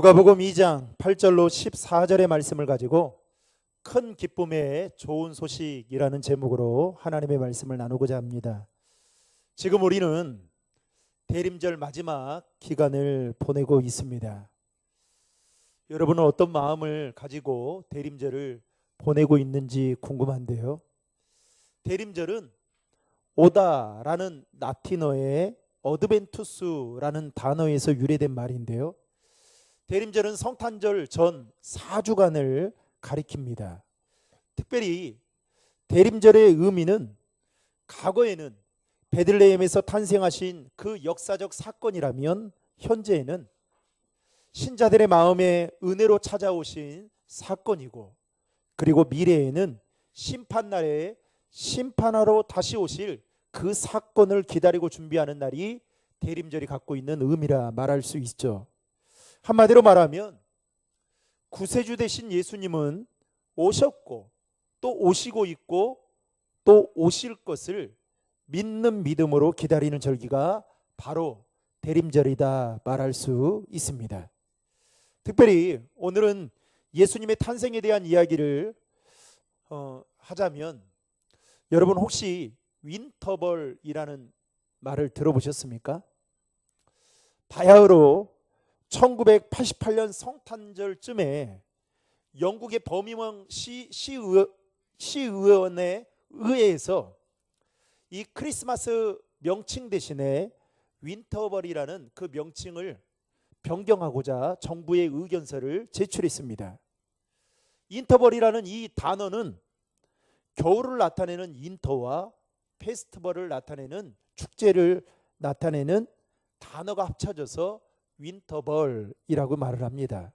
누가복음 2장 8절로 14절의 말씀을 가지고 큰 기쁨의 좋은 소식이라는 제목으로 하나님의 말씀을 나누고자 합니다. 지금 우리는 대림절 마지막 기간을 보내고 있습니다. 여러분은 어떤 마음을 가지고 대림절을 보내고 있는지 궁금한데요. 대림절은 오다라는 라틴어의 어드벤투스라는 단어에서 유래된 말인데요. 대림절은 성탄절 전 4주간을 가리킵니다. 특별히 대림절의 의미는 과거에는 베들레헴에서 탄생하신 그 역사적 사건이라면 현재에는 신자들의 마음에 은혜로 찾아오신 사건이고 그리고 미래에는 심판날에 심판하러 다시 오실 그 사건을 기다리고 준비하는 날이 대림절이 갖고 있는 의미라 말할 수 있죠. 한마디로 말하면 구세주 되신 예수님은 오셨고 또 오시고 있고 또 오실 것을 믿는 믿음으로 기다리는 절기가 바로 대림절이다 말할 수 있습니다. 특별히 오늘은 예수님의 탄생에 대한 이야기를 어, 하자면 여러분 혹시 윈터벌이라는 말을 들어보셨습니까? 바야흐로 1988년 성탄절쯤에 영국의 버밍엄 시, 시의, 시의원에 의해서 이 크리스마스 명칭 대신에 윈터벌이라는 그 명칭을 변경하고자 정부의 의견서를 제출했습니다. 인터벌이라는 이 단어는 겨울을 나타내는 인터와 페스티벌을 나타내는 축제를 나타내는 단어가 합쳐져서 윈터벌이라고 말을 합니다.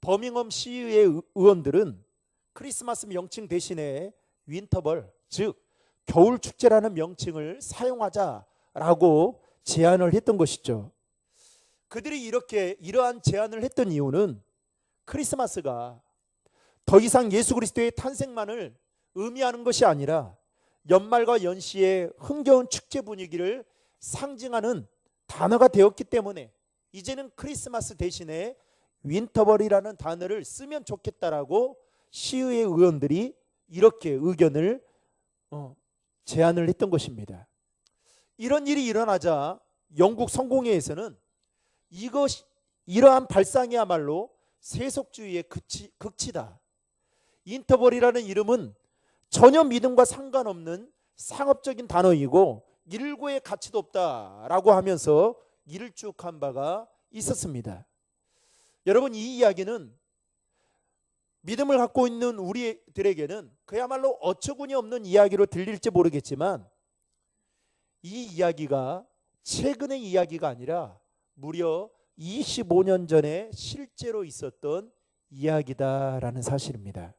버밍엄 시의 의원들은 크리스마스 명칭 대신에 윈터벌 즉 겨울 축제라는 명칭을 사용하자라고 제안을 했던 것이죠. 그들이 이렇게 이러한 제안을 했던 이유는 크리스마스가 더 이상 예수 그리스도의 탄생만을 의미하는 것이 아니라 연말과 연시의 흥겨운 축제 분위기를 상징하는 단어가 되었기 때문에 이제는 크리스마스 대신에 윈터벌이라는 단어를 쓰면 좋겠다라고 시의회 의원들이 이렇게 의견을 어, 제안을 했던 것입니다. 이런 일이 일어나자 영국 성공회에서는 이것 이러한 발상이야말로 세속주의의 극치, 극치다. 인터벌이라는 이름은 전혀 믿음과 상관없는 상업적인 단어이고 일고의 가치도 없다라고 하면서 이를 쭉한 바가 있었습니다. 여러분 이 이야기는 믿음을 갖고 있는 우리들에게는 그야말로 어처구니 없는 이야기로 들릴지 모르겠지만 이 이야기가 최근의 이야기가 아니라 무려 25년 전에 실제로 있었던 이야기다라는 사실입니다.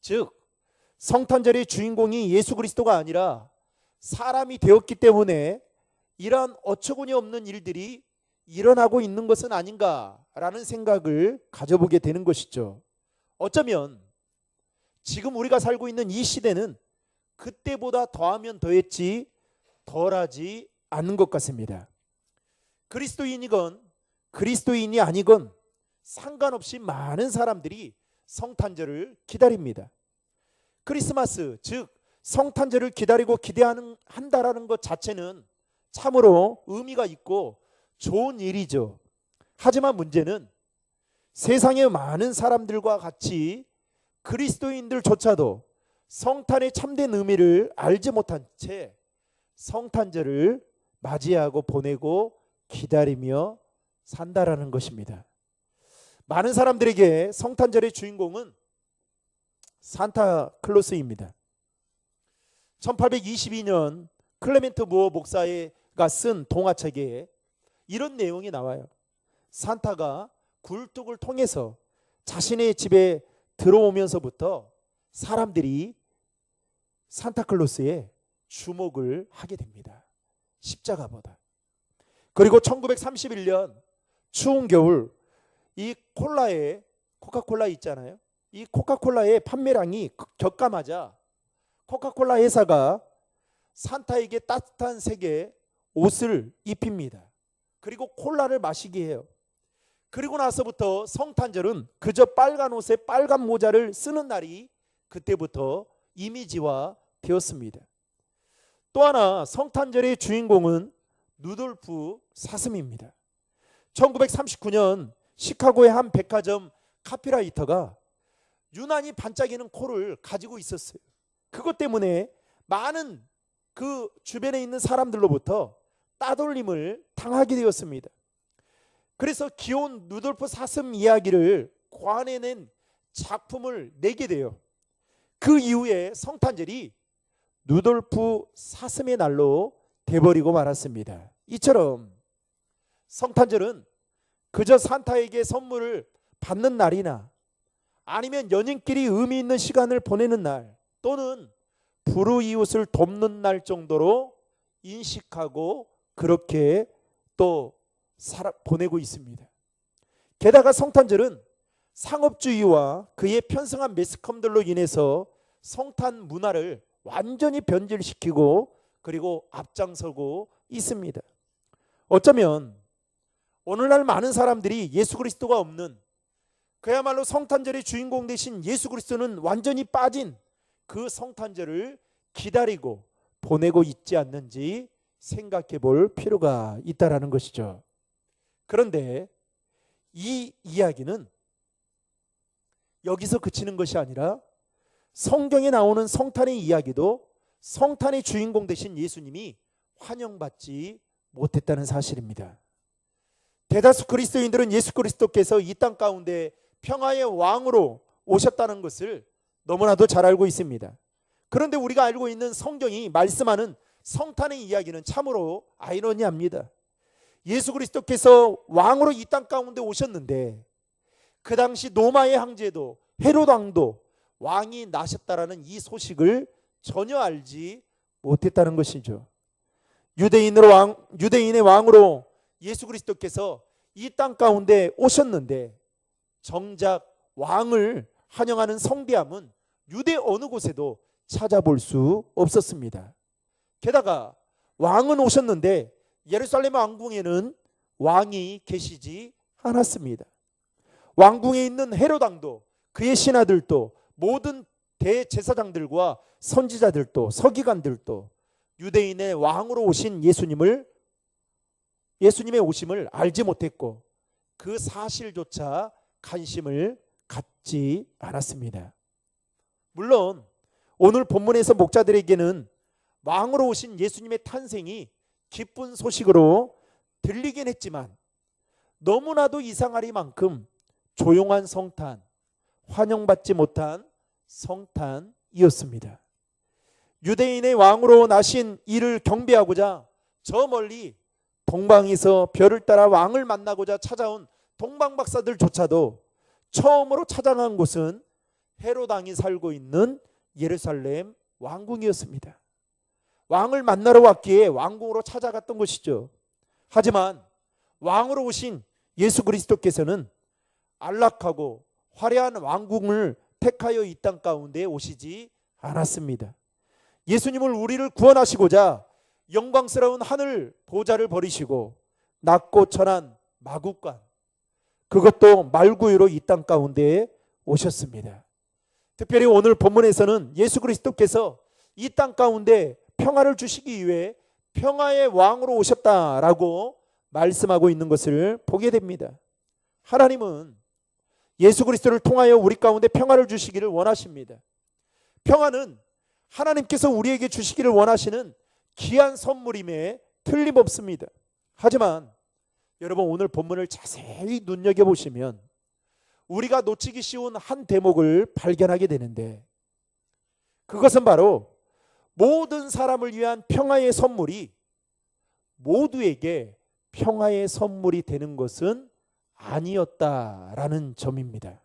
즉 성탄절의 주인공이 예수 그리스도가 아니라 사람이 되었기 때문에 이러한 어처구니 없는 일들이 일어나고 있는 것은 아닌가라는 생각을 가져보게 되는 것이죠. 어쩌면 지금 우리가 살고 있는 이 시대는 그때보다 더하면 더했지 덜하지 않는 것 같습니다. 그리스도인이건 그리스도인이 아니건 상관없이 많은 사람들이 성탄절을 기다립니다. 크리스마스 즉 성탄절을 기다리고 기대하는 한다라는 것 자체는 참으로 의미가 있고 좋은 일이죠. 하지만 문제는 세상의 많은 사람들과 같이 그리스도인들조차도 성탄의 참된 의미를 알지 못한 채 성탄절을 맞이하고 보내고 기다리며 산다라는 것입니다. 많은 사람들에게 성탄절의 주인공은 산타클로스입니다. 1822년 클레멘트 무어 목사 가 쓴 동화책에 이런 내용이 나와요. 산타가 굴뚝을 통해서 자신의 집에 들어오면서부터 사람들이 산타클로스에 주목을 하게 됩니다. 십자가보다. 그리고 1931년 추운 겨울 이 콜라에 코카콜라 있잖아요. 이 코카콜라의 판매량이 격감하자 코카콜라 회사가 산타에게 따뜻한 색의 옷을 입힙니다. 그리고 콜라를 마시게 해요. 그리고 나서부터 성탄절은 그저 빨간 옷에 빨간 모자를 쓰는 날이 그때부터 이미지화 되었습니다. 또 하나 성탄절의 주인공은 누돌프 사슴입니다. 1939년 시카고의 한 백화점 카피라이터가 유난히 반짝이는 코를 가지고 있었어요. 그것 때문에 많은 그 주변에 있는 사람들로부터 따돌림을 당하게 되었습니다. 그래서 귀여운 누돌프 사슴 이야기를 관해낸 작품을 내게 돼요. 그 이후에 성탄절이 누돌프 사슴의 날로 돼버리고 말았습니다. 이처럼 성탄절은 그저 산타에게 선물을 받는 날이나 아니면 연인끼리 의미 있는 시간을 보내는 날 또는 불우이웃을 돕는 날 정도로 인식하고 그렇게 또 살아 보내고 있습니다. 게다가 성탄절은 상업주의와 그의 편성한 매스컴들로 인해서 성탄 문화를 완전히 변질시키고 그리고 앞장서고 있습니다. 어쩌면 오늘날 많은 사람들이 예수 그리스도가 없는 그야말로 성탄절의 주인공 되신 예수 그리스도는 완전히 빠진 그 성탄절을 기다리고 보내고 있지 않는지 생각해 볼 필요가 있다라는 것이죠. 그런데 이 이야기는 여기서 그치는 것이 아니라 성경에 나오는 성탄의 이야기도 성탄의 주인공 되신 예수님이 환영받지 못했다는 사실입니다. 대다수 그리스도인들은 예수 그리스도께서 이 땅 가운데 평화의 왕으로 오셨다는 것을 너무나도 잘 알고 있습니다. 그런데 우리가 알고 있는 성경이 말씀하는 성탄의 이야기는 참으로 아이러니합니다. 예수 그리스도께서 왕으로 이 땅 가운데 오셨는데 그 당시 로마의 황제도 헤롯 왕도 왕이 나셨다라는 이 소식을 전혀 알지 못했다는 것이죠. 유대인으로 왕 유대인의 왕으로 예수 그리스도께서 이 땅 가운데 오셨는데 정작 왕을 환영하는 성대함은 유대 어느 곳에도 찾아볼 수 없었습니다. 게다가 왕은 오셨는데 예루살렘 왕궁에는 왕이 계시지 않았습니다. 왕궁에 있는 헤롯 왕도 그의 신하들도 모든 대제사장들과 선지자들도 서기관들도 유대인의 왕으로 오신 예수님을 예수님의 오심을 알지 못했고 그 사실조차 관심을 갖지 않았습니다. 물론 오늘 본문에서 목자들에게는 왕으로 오신 예수님의 탄생이 기쁜 소식으로 들리긴 했지만 너무나도 이상하리만큼 조용한 성탄, 환영받지 못한 성탄이었습니다. 유대인의 왕으로 나신 이를 경배하고자 저 멀리 동방에서 별을 따라 왕을 만나고자 찾아온 동방 박사들조차도 처음으로 찾아간 곳은 헤로당이 살고 있는 예루살렘 왕궁이었습니다. 왕을 만나러 왔기에 왕궁으로 찾아갔던 것이죠. 하지만 왕으로 오신 예수 그리스도께서는 안락하고 화려한 왕궁을 택하여 이 땅 가운데 오시지 않았습니다. 예수님을 우리를 구원하시고자 영광스러운 하늘 보좌를 버리시고 낮고 천한 마국간 그것도 말구유로 이 땅 가운데 오셨습니다. 특별히 오늘 본문에서는 예수 그리스도께서 이 땅 가운데 평화를 주시기 위해 평화의 왕으로 오셨다라고 말씀하고 있는 것을 보게 됩니다. 하나님은 예수 그리스도를 통하여 우리 가운데 평화를 주시기를 원하십니다. 평화는 하나님께서 우리에게 주시기를 원하시는 귀한 선물임에 틀림없습니다. 하지만 여러분 오늘 본문을 자세히 눈여겨 보시면 우리가 놓치기 쉬운 한 대목을 발견하게 되는데 그것은 바로 모든 사람을 위한 평화의 선물이 모두에게 평화의 선물이 되는 것은 아니었다라는 점입니다.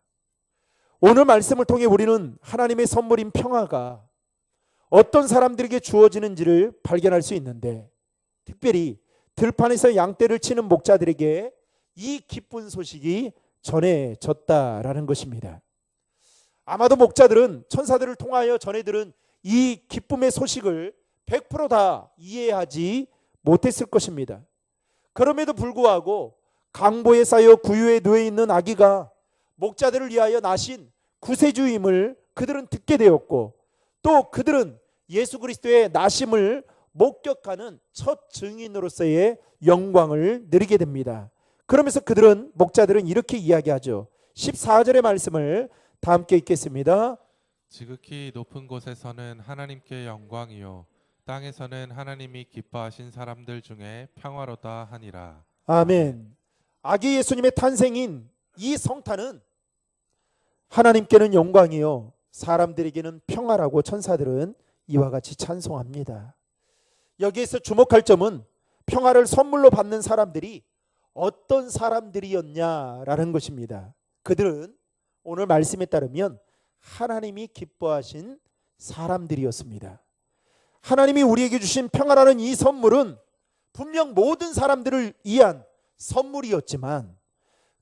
오늘 말씀을 통해 우리는 하나님의 선물인 평화가 어떤 사람들에게 주어지는지를 발견할 수 있는데 특별히 들판에서 양떼를 치는 목자들에게 이 기쁜 소식이 전해졌다라는 것입니다. 아마도 목자들은 천사들을 통하여 전해 들은 이 기쁨의 소식을 100%다 이해하지 못했을 것입니다. 그럼에도 불구하고 강보에 쌓여 구유에 누워 있는 아기가 목자들을 위하여 나신 구세주임을 그들은 듣게 되었고 또 그들은 예수 그리스도의 나심을 목격하는 첫 증인으로서의 영광을 누리게 됩니다. 그러면서 그들은 목자들은 이렇게 이야기하죠. 14절의 말씀을 다 함께 읽겠습니다. 지극히 높은 곳에서는 하나님께 영광이요 땅에서는 하나님이 기뻐하신 사람들 중에 평화로다 하니라. 아멘. 아기 예수님의 탄생인 이 성탄은 하나님께는 영광이요 사람들에게는 평화라고 천사들은 이와 같이 찬송합니다. 여기에서 주목할 점은 평화를 선물로 받는 사람들이 어떤 사람들이었냐라는 것입니다. 그들은 오늘 말씀에 따르면 하나님이 기뻐하신 사람들이었습니다. 하나님이 우리에게 주신 평화라는 이 선물은 분명 모든 사람들을 위한 선물이었지만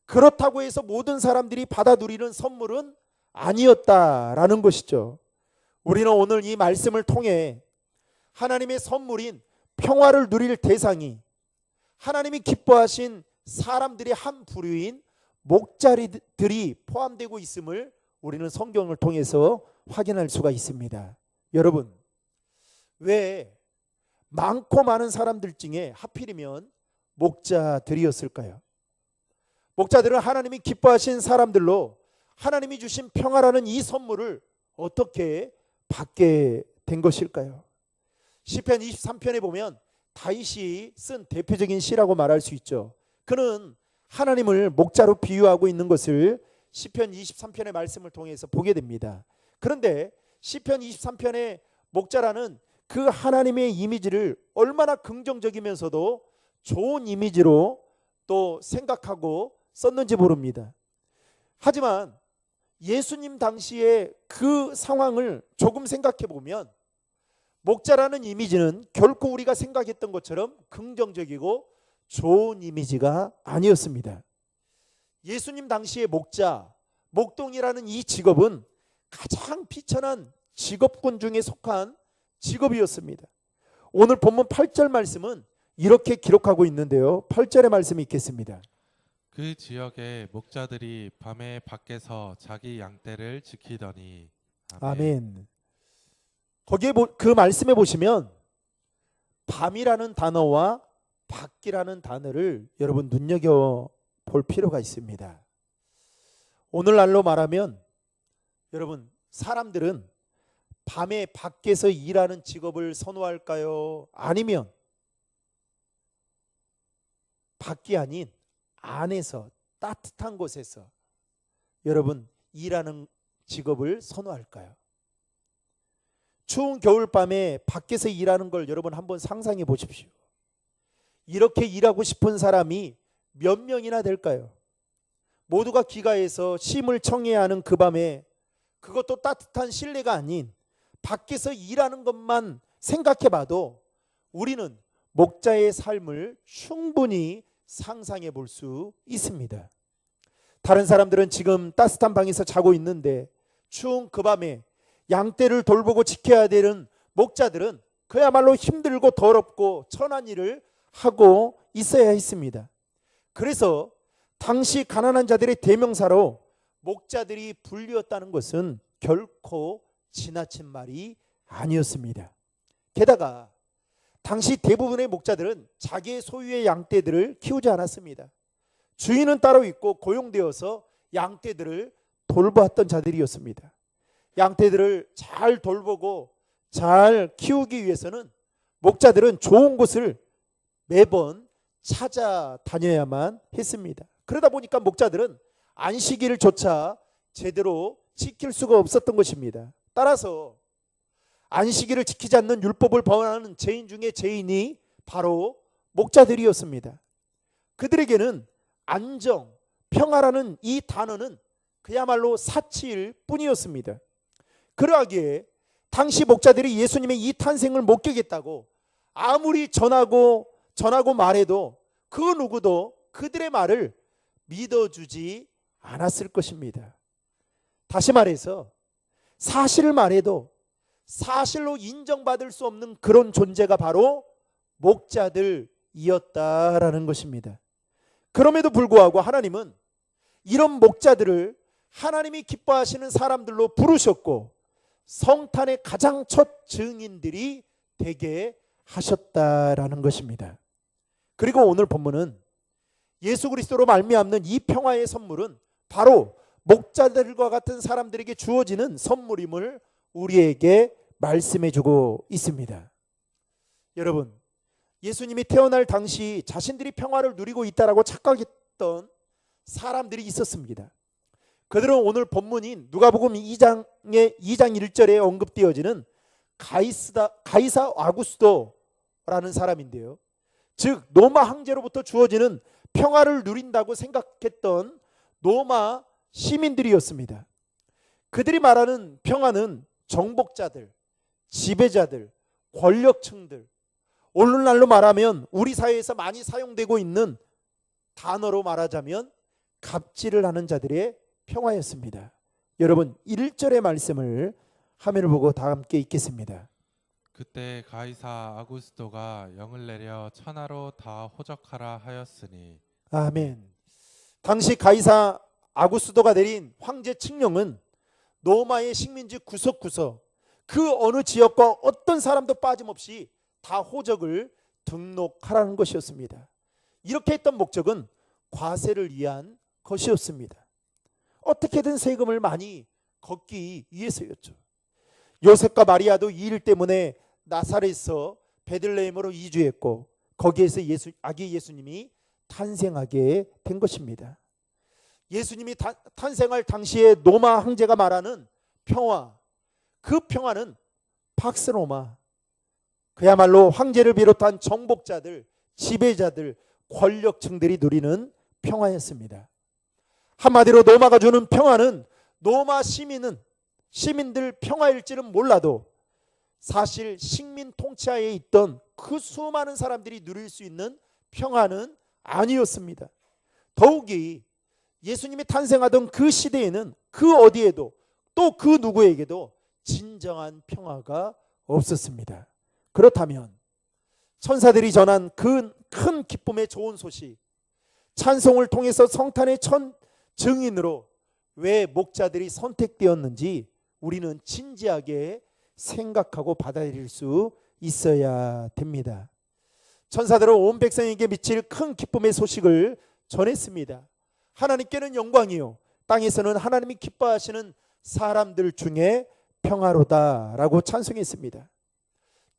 그렇다고 해서 모든 사람들이 받아 누리는 선물은 아니었다라는 것이죠. 우리는 오늘 이 말씀을 통해 하나님의 선물인 평화를 누릴 대상이 하나님이 기뻐하신 사람들의 한 부류인 목자리들이 포함되고 있음을 우리는 성경을 통해서 확인할 수가 있습니다. 여러분, 왜 많고 많은 사람들 중에 하필이면 목자들이었을까요? 목자들은 하나님이 기뻐하신 사람들로 하나님이 주신 평화라는 이 선물을 어떻게 받게 된 것일까요? 시편 23편에 보면 다윗이 쓴 대표적인 시라고 말할 수 있죠. 그는 하나님을 목자로 비유하고 있는 것을 시편 23편의 말씀을 통해서 보게 됩니다. 그런데 시편 23편의 목자라는 그 하나님의 이미지를 얼마나 긍정적이면서도 좋은 이미지로 또 생각하고 썼는지 모릅니다. 하지만 예수님 당시의 그 상황을 조금 생각해 보면 목자라는 이미지는 결코 우리가 생각했던 것처럼 긍정적이고 좋은 이미지가 아니었습니다. 예수님 당시의 목자, 목동이라는 이 직업은 가장 비천한 직업군 중에 속한 직업이었습니다. 오늘 본문 8절 말씀은 이렇게 기록하고 있는데요. 8절의 말씀이 있겠습니다. 그 지역의 목자들이 밤에 밖에서 자기 양떼를 지키더니 아멘. 거기에 보- 그 말씀에 보시면 밤이라는 단어와 밖이라는 단어를 여러분 눈여겨 볼 필요가 있습니다. 오늘날로 말하면 여러분 사람들은 밤에 밖에서 일하는 직업을 선호할까요? 아니면 밖이 아닌 안에서 따뜻한 곳에서 여러분 일하는 직업을 선호할까요? 추운 겨울밤에 밖에서 일하는 걸 여러분 한번 상상해 보십시오. 이렇게 일하고 싶은 사람이 몇 명이나 될까요? 모두가 귀가해서 쉼을 청해야 하는 그 밤에 그것도 따뜻한 실내가 아닌 밖에서 일하는 것만 생각해 봐도 우리는 목자의 삶을 충분히 상상해 볼 수 있습니다. 다른 사람들은 지금 따뜻한 방에서 자고 있는데 추운 그 밤에 양떼를 돌보고 지켜야 되는 목자들은 그야말로 힘들고 더럽고 천한 일을 하고 있어야 했습니다. 그래서 당시 가난한 자들의 대명사로 목자들이 불리었다는 것은 결코 지나친 말이 아니었습니다. 게다가 당시 대부분의 목자들은 자기의 소유의 양떼들을 키우지 않았습니다. 주인은 따로 있고 고용되어서 양떼들을 돌보았던 자들이었습니다. 양떼들을 잘 돌보고 잘 키우기 위해서는 목자들은 좋은 곳을 매번 찾아다녀야만 했습니다. 그러다 보니까 목자들은 안식일을 조차 제대로 지킬 수가 없었던 것입니다. 따라서 안식일을 지키지 않는 율법을 범하는 죄인 중에 죄인이 바로 목자들이었습니다. 그들에게는 안정, 평화라는 이 단어는 그야말로 사치일 뿐이었습니다. 그러하기에 당시 목자들이 예수님의 이 탄생을 목격했다고 아무리 전하고 전하고 말해도 그 누구도 그들의 말을 믿어주지 않았을 것입니다. 다시 말해서 사실을 말해도 사실로 인정받을 수 없는 그런 존재가 바로 목자들이었다라는 것입니다. 그럼에도 불구하고 하나님은 이런 목자들을 하나님이 기뻐하시는 사람들로 부르셨고 성탄의 가장 첫 증인들이 되게 하셨다라는 것입니다. 그리고 오늘 본문은 예수 그리스도로 말미암는 이 평화의 선물은 바로 목자들과 같은 사람들에게 주어지는 선물임을 우리에게 말씀해 주고 있습니다. 여러분, 예수님이 태어날 당시 자신들이 평화를 누리고 있다라고 착각했던 사람들이 있었습니다. 그들은 오늘 본문인 누가복음 2장의 2장 1절에 언급되어지는 가이스다 가이사 아구스도라는 사람인데요. 즉 로마 황제로부터 주어지는 평화를 누린다고 생각했던 로마 시민들이었습니다. 그들이 말하는 평화는 정복자들, 지배자들, 권력층들, 오늘날로 말하면 우리 사회에서 많이 사용되고 있는 단어로 말하자면 갑질을 하는 자들의 평화였습니다. 여러분 1절의 말씀을 화면을 보고 다 함께 읽겠습니다. 그때 가이사 아구스도가 영을 내려 천하로 다 호적하라 하였으니 아멘. 당시 가이사 아구스도가 내린 황제 칙령은 로마의 식민지 구석구석 그 어느 지역과 어떤 사람도 빠짐없이 다 호적을 등록하라는 것이었습니다. 이렇게 했던 목적은 과세를 위한 것이었습니다. 어떻게든 세금을 많이 걷기 위해서였죠. 요셉과 마리아도 이 일 때문에 나사렛에서 베들레헴으로 이주했고 거기에서 예수 아기 예수님이 탄생하게 된 것입니다. 예수님이 타- 탄생할 당시에 로마 황제가 말하는 평화 그 평화는 팍스로마 그야말로 황제를 비롯한 정복자들, 지배자들, 권력층들이 누리는 평화였습니다. 한마디로 로마가 주는 평화는 로마 시민은 시민들 평화일지는 몰라도 사실 식민 통치하에 있던 그 수많은 사람들이 누릴 수 있는 평화는 아니었습니다. 더욱이 예수님이 탄생하던 그 시대에는 그 어디에도 또 그 누구에게도 진정한 평화가 없었습니다. 그렇다면 천사들이 전한 그 큰 기쁨의 좋은 소식 찬송을 통해서 성탄의 천 증인으로 왜 목자들이 선택되었는지 우리는 진지하게 생각하고 받아들일 수 있어야 됩니다. 천사들은 온 백성에게 미칠 큰 기쁨의 소식을 전했습니다. 하나님께는 영광이요 땅에서는 하나님이 기뻐하시는 사람들 중에 평화로다라고 찬송했습니다.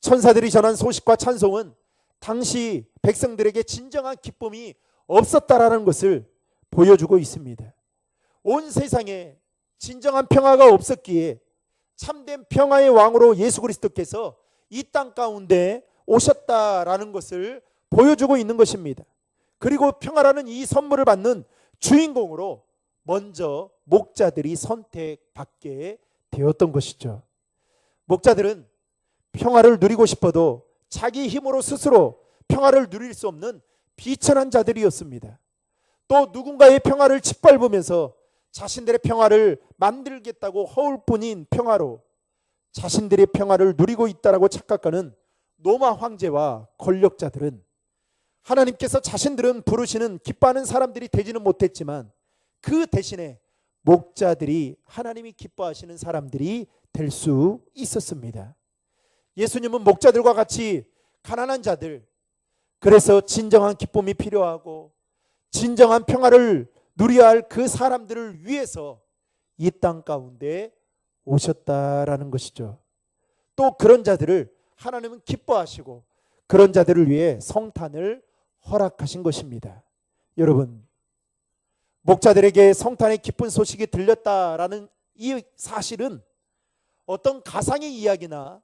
천사들이 전한 소식과 찬송은 당시 백성들에게 진정한 기쁨이 없었다라는 것을 보여주고 있습니다. 온 세상에 진정한 평화가 없었기에 참된 평화의 왕으로 예수 그리스도께서 이 땅 가운데 오셨다라는 것을 보여주고 있는 것입니다. 그리고 평화라는 이 선물을 받는 주인공으로 먼저 목자들이 선택받게 되었던 것이죠. 목자들은 평화를 누리고 싶어도 자기 힘으로 스스로 평화를 누릴 수 없는 비천한 자들이었습니다. 또 누군가의 평화를 짓밟으면서 자신들의 평화를 만들겠다고 허울 뿐인 평화로 자신들의 평화를 누리고 있다라고 착각하는 로마 황제와 권력자들은 하나님께서 자신들은 부르시는 기뻐하는 사람들이 되지는 못했지만 그 대신에 목자들이 하나님이 기뻐하시는 사람들이 될 수 있었습니다. 예수님은 목자들과 같이 가난한 자들 그래서 진정한 기쁨이 필요하고 진정한 평화를 누려야 할 그 사람들을 위해서 이 땅 가운데 오셨다라는 것이죠. 또 그런 자들을 하나님은 기뻐하시고 그런 자들을 위해 성탄을 허락하신 것입니다. 여러분, 목자들에게 성탄의 기쁜 소식이 들렸다라는 이 사실은 어떤 가상의 이야기나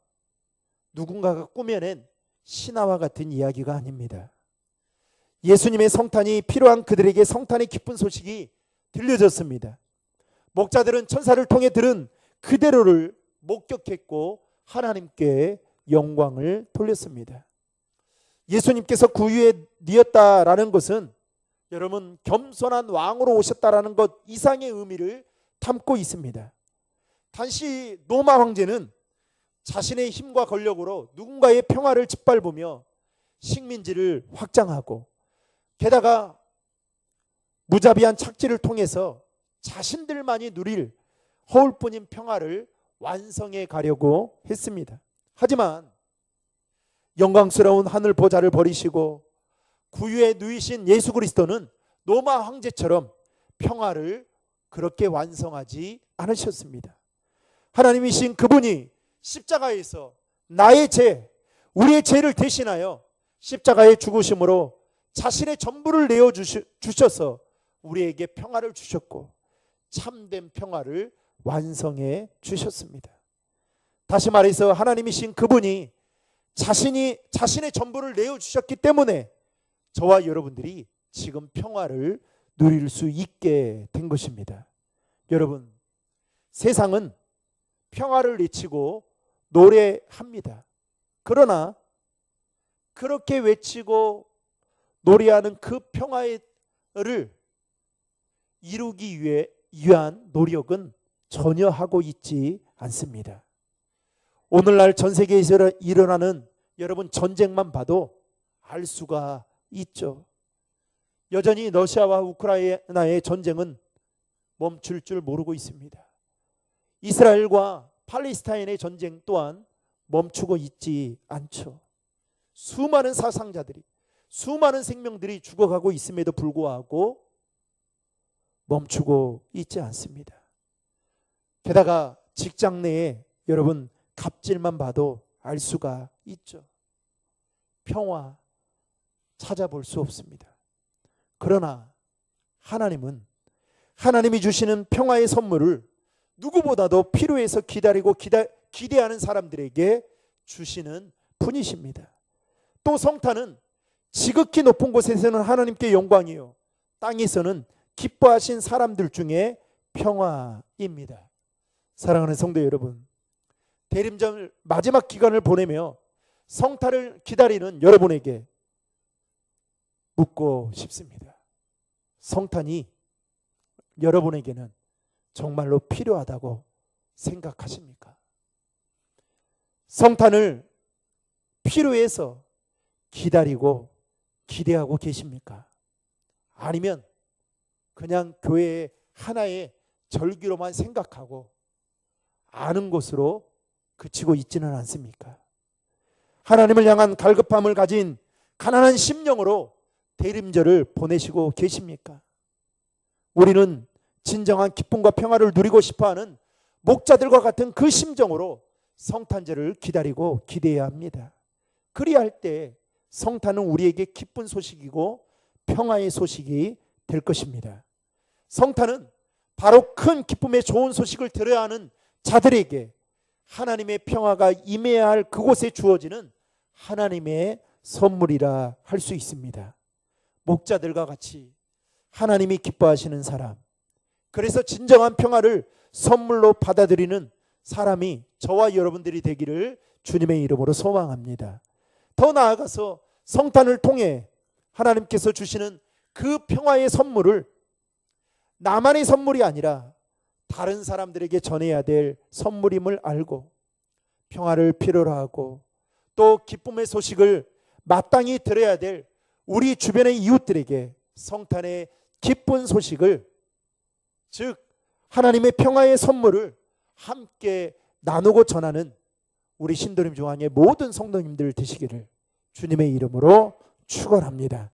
누군가가 꾸며낸 신화와 같은 이야기가 아닙니다. 예수님의 성탄이 필요한 그들에게 성탄의 기쁜 소식이 들려졌습니다. 목자들은 천사를 통해 들은 그대로를 목격했고 하나님께 영광을 돌렸습니다. 예수님께서 구유에 뉘었다라는 것은 여러분 겸손한 왕으로 오셨다라는 것 이상의 의미를 담고 있습니다. 당시 로마 황제는 자신의 힘과 권력으로 누군가의 평화를 짓밟으며 식민지를 확장하고 게다가 무자비한 착지를 통해서 자신들만이 누릴 허울뿐인 평화를 완성해 가려고 했습니다. 하지만 영광스러운 하늘 보좌를 버리시고 구유에 누이신 예수 그리스도는 로마 황제처럼 평화를 그렇게 완성하지 않으셨습니다. 하나님이신 그분이 십자가에서 나의 죄, 우리의 죄를 대신하여 십자가의 죽으심으로 자신의 전부를 내어 주셔서 우리에게 평화를 주셨고 참된 평화를 완성해 주셨습니다. 다시 말해서 하나님이신 그분이 자신이 자신의 전부를 내어 주셨기 때문에 저와 여러분들이 지금 평화를 누릴 수 있게 된 것입니다. 여러분, 세상은 평화를 외치고 노래합니다. 그러나 그렇게 외치고 노래하는 그 평화를 이루기 위해 위한 노력은 전혀 하고 있지 않습니다. 오늘날 전 세계에서 일어나는 여러분 전쟁만 봐도 알 수가 있죠. 여전히 러시아와 우크라이나의 전쟁은 멈출 줄 모르고 있습니다. 이스라엘과 팔레스타인의 전쟁 또한 멈추고 있지 않죠. 수많은 사상자들이 수많은 생명들이 죽어가고 있음에도 불구하고 멈추고 있지 않습니다. 게다가 직장 내에 여러분 갑질만 봐도 알 수가 있죠. 평화 찾아볼 수 없습니다. 그러나 하나님은 하나님이 주시는 평화의 선물을 누구보다도 필요해서 기다리고 기다, 기대하는 사람들에게 주시는 분이십니다. 또 성탄은 지극히 높은 곳에서는 하나님께 영광이요 땅에서는 기뻐하신 사람들 중에 평화입니다. 사랑하는 성도 여러분, 대림절 마지막 기간을 보내며 성탄을 기다리는 여러분에게 묻고 싶습니다. 성탄이 여러분에게는 정말로 필요하다고 생각하십니까? 성탄을 필요해서 기다리고 기대하고 계십니까? 아니면 그냥 교회의 하나의 절기로만 생각하고 아는 것으로 그치고 있지는 않습니까? 하나님을 향한 갈급함을 가진 가난한 심령으로 대림절을 보내시고 계십니까? 우리는 진정한 기쁨과 평화를 누리고 싶어 하는 목자들과 같은 그 심정으로 성탄절을 기다리고 기대해야 합니다. 그리할 때 성탄은 우리에게 기쁜 소식이고 평화의 소식이 될 것입니다. 성탄은 바로 큰 기쁨의 좋은 소식을 들어야 하는 자들에게 하나님의 평화가 임해야 할 그곳에 주어지는 하나님의 선물이라 할 수 있습니다. 목자들과 같이 하나님이 기뻐하시는 사람, 그래서 진정한 평화를 선물로 받아들이는 사람이 저와 여러분들이 되기를 주님의 이름으로 소망합니다. 더 나아가서 성탄을 통해 하나님께서 주시는 그 평화의 선물을 나만의 선물이 아니라 다른 사람들에게 전해야 될 선물임을 알고 평화를 필요로 하고 또 기쁨의 소식을 마땅히 들어야 될 우리 주변의 이웃들에게 성탄의 기쁜 소식을 즉 하나님의 평화의 선물을 함께 나누고 전하는 우리 신도림 중앙의 모든 성도님들 되시기를 주님의 이름으로 축원합니다.